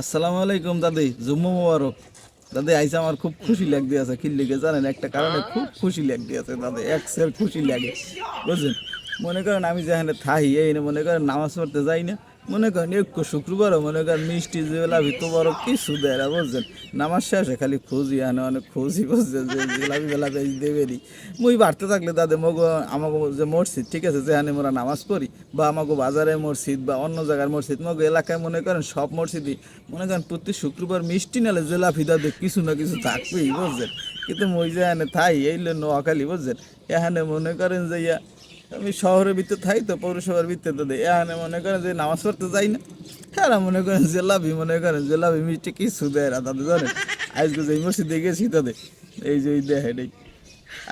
আসসালামু আলাইকুম দাদি, জুম্মু মুবারক। দাদি, আইসে আমার খুব খুশি লাগতে আছে। কি জানেন, একটা কারণে খুব খুশি লাগতে আছে দাদি এক খুশি লাগে। বুঝলেন মনে করেন আমি যেখানে থাই, এই মনে করেন নামাজ পড়তে যাই না মনে করেন একটু শুক্রবারও মনে করেন মিষ্টি জেলাবি তো বড় কিছু দেয় না, বুঝছেন? নামাজ শেষে খালি খুঁজি, আনে অনেক খুঁজি, বুঝছেন? যে জেলাবি বেলাবি দেবেরই মুই বাড়তে থাকলে দাদা মগ আমাকে যে মসজিদ, ঠিক আছে? যেখানে মোরা নামাজ পড়ি, বা আমাকে বাজারে মসজিদ, বা অন্য জায়গার মসজিদ, মগ এলাকায় মনে করেন সব মসজিদই, মনে করেন প্রতি শুক্রবার মিষ্টি নালে জেলাফি দাদে কিছু না কিছু থাকবেই, বুঝছেন? কিন্তু মই যেখানে থাই, এই নোয়াখালী, বুঝছেন? এখানে মনে করেন যে ইয়া আমি শহরের ভিতরে থাই তো, পৌরসভার ভিতরে তো দেয় এখানে মনে করেন যে নামাজ পড়তে যাই না। হ্যাঁ মনে করেন জেলাবি মনে করেন জেলাবি মিষ্টি কিছু দেয় না তাদের জানেন আজকে যে মসজিদে গেছি তাদের এই যে দেখে নেই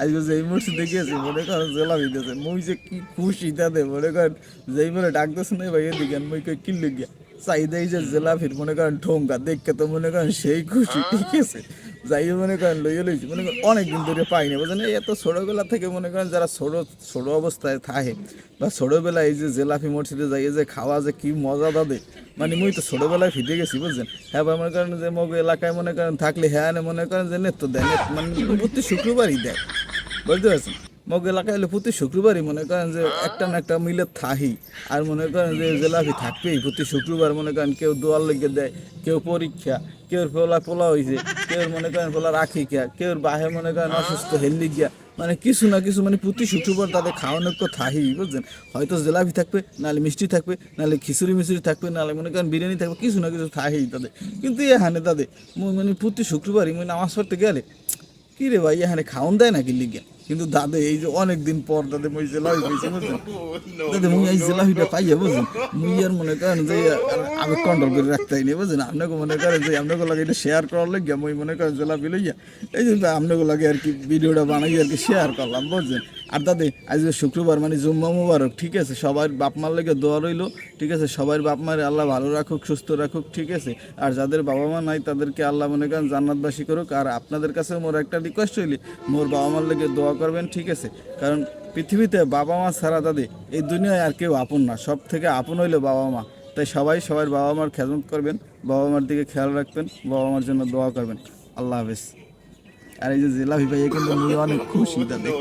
আজকে যে মসজিদে গেছি, মনে করেন জেলাবি দিয়েছে। মুই যে কি খুশি তাদের মনে করেন যেই বলে ডাকতেছে না, ভাই, এদিকে মুই কই কিনলে গিয়া? চাহিদা এই যে জেলাফির মনে করেন ঠোঙ্গা দেখে তো মনে করেন সেই খুশি, ঠিক আছে। যাই মনে করেন লইয়ে লইছি। মনে করেন অনেক দিন ধরে পাইনি। বুঝলেন? এই এত ছোটোবেলা থেকে মনে করেন যারা ছোটো ছোটো অবস্থায় থাকে বা ছোটোবেলায় এই যে জেলাফি মসজিদে যাই যে খাওয়া যে কি মজা দাদে মানে মুই তো ছোটোবেলায় ফিটে গেছি বুঝছেন হ্যাঁ বা মনে করেন যে মগ এলাকায় মনে করেন থাকলে হ্যাঁ মনে করেন যে নেত্য দেয়। নেত- মানে প্রতি শুক্রবারই দেয়। বুঝতে পারছেন? মগ এলাকায় হলে প্রতি শুক্রবারই মনে করেন যে একটা না একটা মিলে থাহি। আর মনে করেন যে জেলাফি থাকবেই। প্রতি শুক্রবার মনে করেন কেউ দোয়ার লেগে দেয়, কেউ পরীক্ষা কেউ পোলা পোলা হয়েছে কেউ মনে করেন পোলা রাখি খেয়া কেউ বাহে মনে করেন অসুস্থ হেলদি গিয়া। মানে কিছু না কিছু মানে প্রতি শুক্রবার তাদের খাওয়ানোর তো থাহি, বুঝছেন? হয়তো জেলাপি থাকবে, নাহলে মিষ্টি থাকবে, নাহলে খিচুড়ি মিচুড়ি থাকবে, নাহলে মনে করেন বিরিয়ানি থাকবে, কিছু না কিছু থাহি তাদের। কিন্তু এখানে তাদের, ম- মানে প্রতি শুক্রবারই মানে নামাজ পড়তে গেলে কি রে ভাই এখানে খাওন দেয় নাকি লিগে? কিন্তু দাদা এই যে অনেক দিন পর দাদা মই জেলাভি পেয়েছি বুঝছেন? দাদা মুই এই জেলাভিটা পাইয়া বুঝছেন? মুই আর মনে করেন যে আমি কন্ট্রোল করে রাখতে নি বুঝছেন? আপনাকে মনে করেন যে আপনাকে লাগে এটা শেয়ার করার লাগিয়া মুই মনে করেন জেলাভি লইয়া এই যে আপনাকে লাগে আর কি ভিডিওটা বানাই আর কি শেয়ার করলাম বুঝছেন? আর দাদে আজকে শুক্রবার মানে জুম্মা মুবারক ঠিক আছে? সবার বাপ মার লেগে দোয়া রইল ঠিক আছে? সবার বাপ মারে আল্লাহ ভালো রাখুক সুস্থ রাখুক ঠিক আছে? আর যাদের বাবা মা নাই তাদেরকে আল্লাহ মনে করেন জান্নাতবাসী করুক। আর আপনাদের কাছে মোর একটা রিকোয়েস্ট হইলি মোর বাবা মার লেগে দোয়া করবেন ঠিক আছে কারণ পৃথিবীতে বাবা মা ছাড়া দাদি এই দুনিয়ায় আর কেউ আপন না সব থেকে আপন হইল বাবা মা তাই সবাই সবার বাবা মার খেদমত করবেন বাবা মার দিকে খেয়াল রাখবেন বাবা মার জন্য দোয়া করবেন আল্লাহ হাফেজ আর এই যে জেলা ভাইয়া কিন্তু অনেক খুশি তাদের